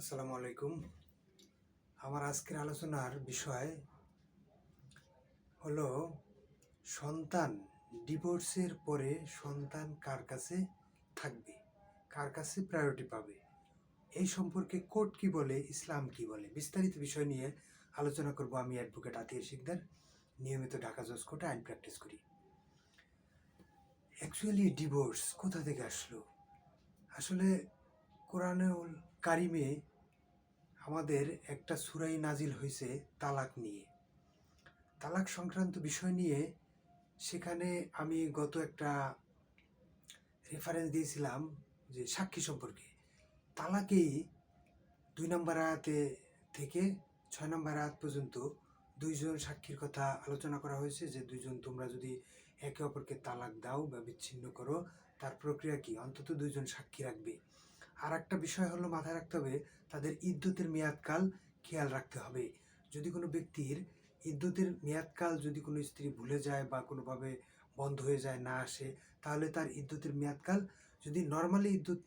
আসসালামু আলাইকুম। আমার আজকের আলোচনার বিষয় হলো, সন্তান ডিভোর্সের পরে সন্তান কার কাছে থাকবে? কার কাছে প্রায়োরিটি পাবে? এই সম্পর্কে কোর্ট কি বলে? ইসলাম কি বলে? বিস্তারিত বিষয় নিয়ে আলোচনা করব আমি অ্যাডভোকেট আতির শিকদার। নিয়মিত ঢাকা জজ কোর্টে আইন প্র্যাকটিস করি। অ্যাকচুয়ালি ডিভোর্স কোথা থেকে আসলো? আসলে কোরআনুল কারিমে আমাদের একটা সুরাই নাজিল হয়েছে তালাক নিয়ে। তালাক সংক্রান্ত বিষয় নিয়ে সেখানে আমি গত একটা রেফারেন্স দিয়েছিলাম যে সাক্ষী সম্পর্কে। তালাকেই দুই নম্বর আয়াতে থেকে ছয় নম্বর আয়াত পর্যন্ত দুইজন সাক্ষীর কথা আলোচনা করা হয়েছে যে দুইজন তোমরা যদি একে অপরকে তালাক দাও বা বিচ্ছিন্ন করো, তার প্রক্রিয়া কি? অন্তত দুইজন সাক্ষী রাখবে। আর একটা বিষয় হলো মাথায় রাখতে হবে, তাদের ইদ্যুতের মেয়াদকাল খেয়াল রাখতে হবে। যদি কোনো ব্যক্তির ইদ্যুতের মেয়াদকাল যদি কোনো স্ত্রী ভুলে যায় বা কোনোভাবে বন্ধ হয়ে যায়, না আসে, তাহলে তার ইদ্যুতের মেয়াদকাল যদি নর্মালি ইদ্যুৎ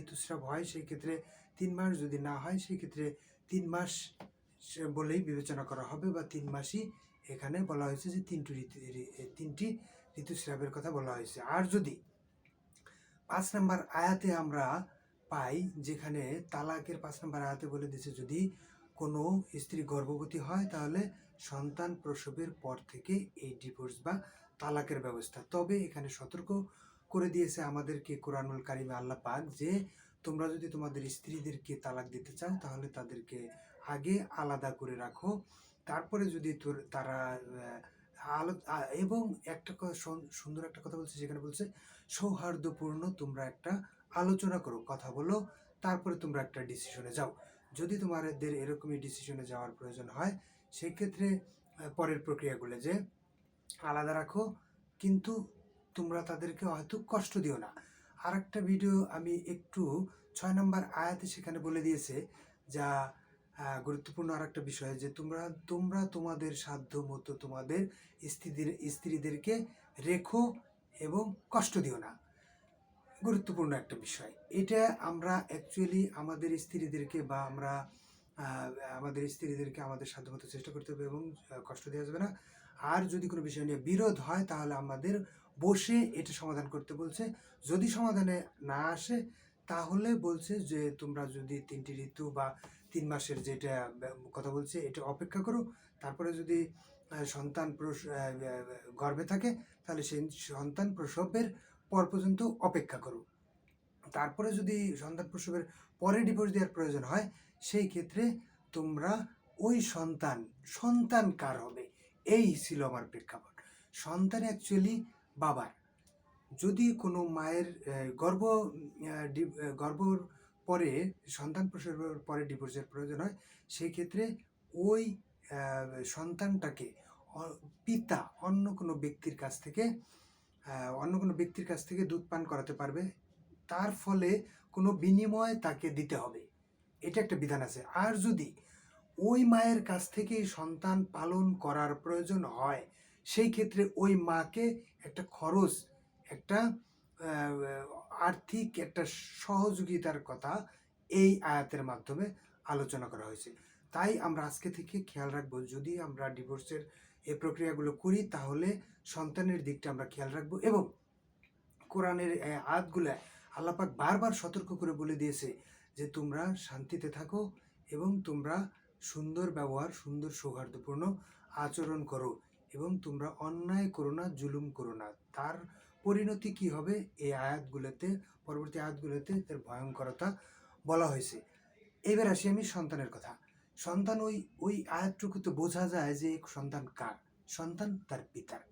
ঋতুস্রাব হয়, সেই ক্ষেত্রে তিন মাস, যদি না হয়, সেই ক্ষেত্রে তিন মাস বলেই বিবেচনা করা হবে বা তিন মাসই এখানে বলা হয়েছে যে তিনটি ঋতু তিনটি ঋতুস্রাবের কথা বলা হয়েছে। আর যদি পাঁচ নাম্বার আয়াতে আমরা পাই যেখানে তালাকের পাঁচ নাম্বার আয়াতে বলে দিয়েছে, যদি কোনো স্ত্রী গর্ভবতী হয় তাহলে সন্তান প্রসবের পর থেকে এই ডিভোর্স বা তালাকের ব্যবস্থা। তবে এখানে সতর্ক করে দিয়েছে আমাদেরকে কোরআনুল কারিমে আল্লাহ পাক যে, তোমরা যদি তোমাদের স্ত্রীদেরকে তালাক দিতে চাও তাহলে তাদেরকে আগে আলাদা করে রাখো। তারপরে যদি তোর, তারা আলো এবং একটা সুন্দর একটা কথা বলছে সেখানে বলছে, সৌহার্দ্যপূর্ণ তোমরা একটা আলোচনা করো, কথা বলো, তারপরে তোমরা একটা ডিসিশনে যাও। যদি তোমাদের এরকমই ডিসিশনে যাওয়ার প্রয়োজন হয়, সেক্ষেত্রে পরের প্রক্রিয়াগুলো যে আলাদা রাখো, কিন্তু তোমরা তাদেরকে হয়তো কষ্ট দিও না। আর একটা ভিডিও আমি একটু ছয় নম্বর আয়াতে সেখানে বলে দিয়েছে যা গুরুত্বপূর্ণ আর একটা বিষয় যে তোমরা তোমরা তোমাদের সাধ্য মতো তোমাদের স্ত্রীদের, স্ত্রীদেরকে রেখো এবং কষ্ট দিও না। গুরুত্বপূর্ণ একটা বিষয়। এটা আমরা অ্যাকচুয়ালি আমাদের স্ত্রীদেরকে বা আমরা আমাদের স্ত্রীদেরকে আমাদের সাধ্যমতো চেষ্টা করতে হবে এবং কষ্ট দেওয়া যাবে না। আর যদি কোনো বিষয় নিয়ে বিরোধ হয়, তাহলে আমাদের বসে এটা সমাধান করতে বলছে। যদি সমাধানে না আসে, তাহলে বলছে যে, তোমরা যদি তিনটি ঋতু বা তিন মাসের যেটা কথা বলছে, এটা অপেক্ষা করো। তারপরে যদি সন্তান প্রস- গর্ভে থাকে, তাহলে সেই সন্তান প্রসবের পর পর্যন্ত অপেক্ষা করো তারপরে যদি সন্তান প্রসবের পরে ডিভোর্স দেওয়ার প্রয়োজন হয়, সেই ক্ষেত্রে তোমরা ওই সন্তান সন্তান কার হবে? এই ছিল আমার প্রেক্ষাপট। সন্তান অ্যাকচুয়ালি বাবার। যদি কোনো মায়ের গর্ভ গর্ভর পরে, সন্তান প্রসবের পরে ডিভোর্সের প্রয়োজন হয়, সেই ক্ষেত্রে ওই সন্তানটাকে পিতা অন্য কোনো ব্যক্তির কাছ থেকে অন্য কোনো ব্যক্তির কাছ থেকে দুধ পান করাতে পারবে, তার ফলে কোনো বিনিময় তাকে দিতে হবে। এটা একটা বিধান আছে। আর যদি ওই মায়ের কাছ থেকে সন্তান পালন করার প্রয়োজন হয়, সেই ক্ষেত্রে ওই মাকে একটা খরচ, একটা আর্থিক, একটা সহযোগিতার কথা এই আয়াতের মাধ্যমে আলোচনা করা হয়েছে। তাই আমরা আজকে থেকে খেয়াল রাখব, যদি আমরা ডিভোর্সের এই প্রক্রিয়াগুলো করি, তাহলে সন্তানের দিকটা আমরা খেয়াল রাখব এবং কোরআনের আয়াতগুলো আল্লাপাক বারবার সতর্ক করে বলে দিয়েছে যে তোমরা শান্তিতে থাকো এবং তোমরা সুন্দর ব্যবহার, সুন্দর সৌহার্দ্যপূর্ণ আচরণ করো এবং তোমরা অন্যায় করো না, জুলুম করো না। তার পরিণতি কি হবে? এই আয়াতগুলোতে, পরবর্তী আয়াতগুলোতে তার ভয়ঙ্করতা বলা হয়েছে। এবার আসি আমি সন্তানের কথা। সন্তান ওই ওই আয়াতটুকুতে বোঝা যায় যে সন্তান কার? সন্তান তার পিতার।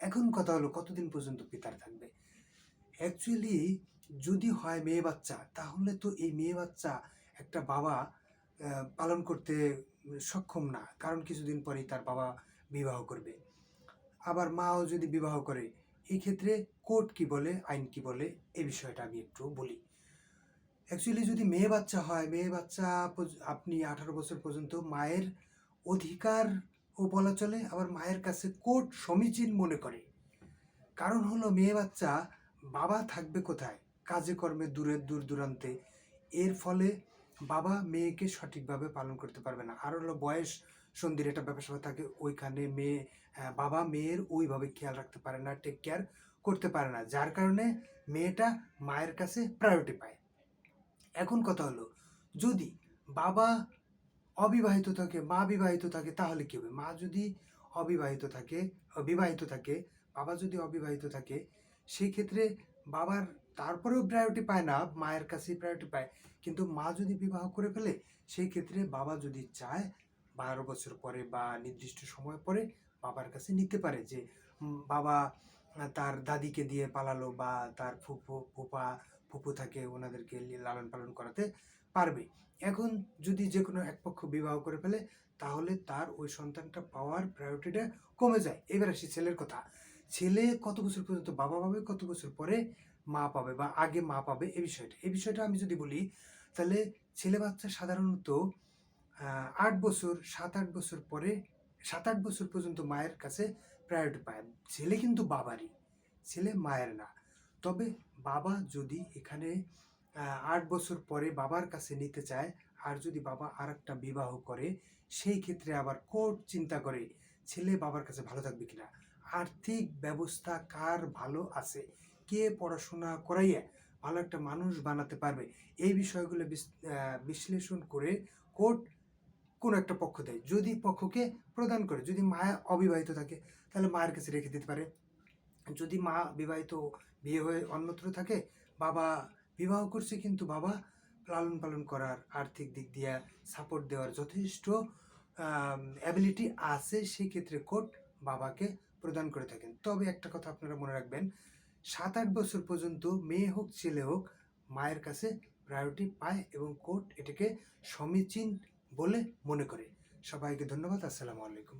এখন কথা হলো কতদিন পর্যন্ত পিতার থাকবে? অ্যাকচুয়ালি যদি হয় মেয়ে বাচ্চা, তাহলে তো এই মেয়ে বাচ্চা একটা বাবা পালন করতে সক্ষম না। কারণ কিছুদিন পরেই তার বাবা বিবাহ করবে। আবার মাও যদি বিবাহ করে এই ক্ষেত্রে কোর্ট কি বলে, আইন কি বলে এই বিষয়টা আমি একটু বলি। অ্যাকচুয়ালি যদি মেয়ে বাচ্চা হয়, মেয়ে বাচ্চা আপনি আঠারো বছর পর্যন্ত মায়ের অধিকার ও বলা চলে, আবার মায়ের কাছে কোর্ট সমীচীন মনে করে। কারণ হলো মেয়ে বাচ্চা বাবা থাকবে কোথায়? কাজে কর্মে দূরে, দূর দূরান্তে। এর ফলে বাবা মেয়েকে সঠিকভাবে পালন করতে পারবে না। আর হলো বয়স সন্ধির একটা ব্যাপার স্যাপার থাকে, ওইখানে মেয়ে বাবা মেয়ের ওইভাবে খেয়াল রাখতে পারে না টেক কেয়ার করতে পারে না। যার কারণে মেয়েটা মায়ের কাছে প্রায়োরিটি পায়। এখন কথা হলো, যদি বাবা অবিবাহিত থাকে, মা বিবাহিত থাকে, তাহলে কি হবে? মা যদি অবিবাহিত থাকে বিবাহিত থাকে, বাবা যদি অবিবাহিত থাকে সেই ক্ষেত্রে বাবার তারপরেও প্রায়োরিটি পায় না, মায়ের কাছেই প্রায়োরিটি পায়। কিন্তু মা যদি বিবাহ করে ফেলে সেই ক্ষেত্রে বাবা যদি চায়, বারো বছর পরে বা নির্দিষ্ট সময় পরে বাবার কাছে নিতে পারে যে বাবা তার দাদিকে দিয়ে পালালো বা তার ফুফু ফুপা ফুপু থাকে, ওনাদেরকে লালন পালন করাতে পারবে। এখন যদি যে কোনো এক পক্ষ বিবাহ করে ফেলে, তাহলে তার ওই সন্তানটা পাওয়ার প্রায়োরিটিটা কমে যায়। এবার আসি ছেলের কথা। ছেলে কত বছর পর্যন্ত বাবা পাবে, কত বছর পরে মা পাবে বা আগে মা পাবে এই বিষয়টা। এই বিষয়টা আমি যদি বলি, তাহলে ছেলে বাচ্চা সাধারণত আট বছর, সাত আট বছর পরে, সাত আট বছর পর্যন্ত মায়ের কাছে প্রায়োরিটি পায়। ছেলে কিন্তু বাবারই। ছেলে মায়ের না। তবে বাবা যদি এখানে আট বছর পরে বাবার কাছে নিতে চায়, আর যদি বাবা আর একটা বিবাহ করে, সেই ক্ষেত্রে আবার কোর্ট চিন্তা করে, ছেলে বাবার কাছে ভালো থাকবে কিনা? আর্থিক ব্যবস্থা কার ভালো আছে? কে পড়াশোনা করাইয়া ভালো একটা মানুষ বানাতে পারবে? এই বিষয়গুলো বিশ্লেষণ করে কোর্ট কোনো একটা পক্ষ দেয়। যদি পক্ষকে প্রদান করে, যদি মায়া অবিবাহিত থাকে, তাহলে মায়ের কাছে রেখে দিতে পারে। যদি মা বিবাহিত বিয়ে হয়ে অন্যত্র থাকে, বাবা বিবাহ করছে কিন্তু বাবা লালন পালন করার আর্থিক দিক দিয়ে সাপোর্ট দেওয়ার যথেষ্ট অ্যাবিলিটি আছে সেই ক্ষেত্রে কোর্ট বাবাকে প্রদান করে থাকেন। তবে একটা কথা আপনারা মনে রাখবেন সাত আট বছর পর্যন্ত মেয়ে হোক, ছেলে হোক, মায়ের কাছে প্রায়োরিটি পায় এবং কোর্ট এটাকে সমীচীন বলে মনে করে। সবাইকে ধন্যবাদ, আসসালামু আলাইকুম।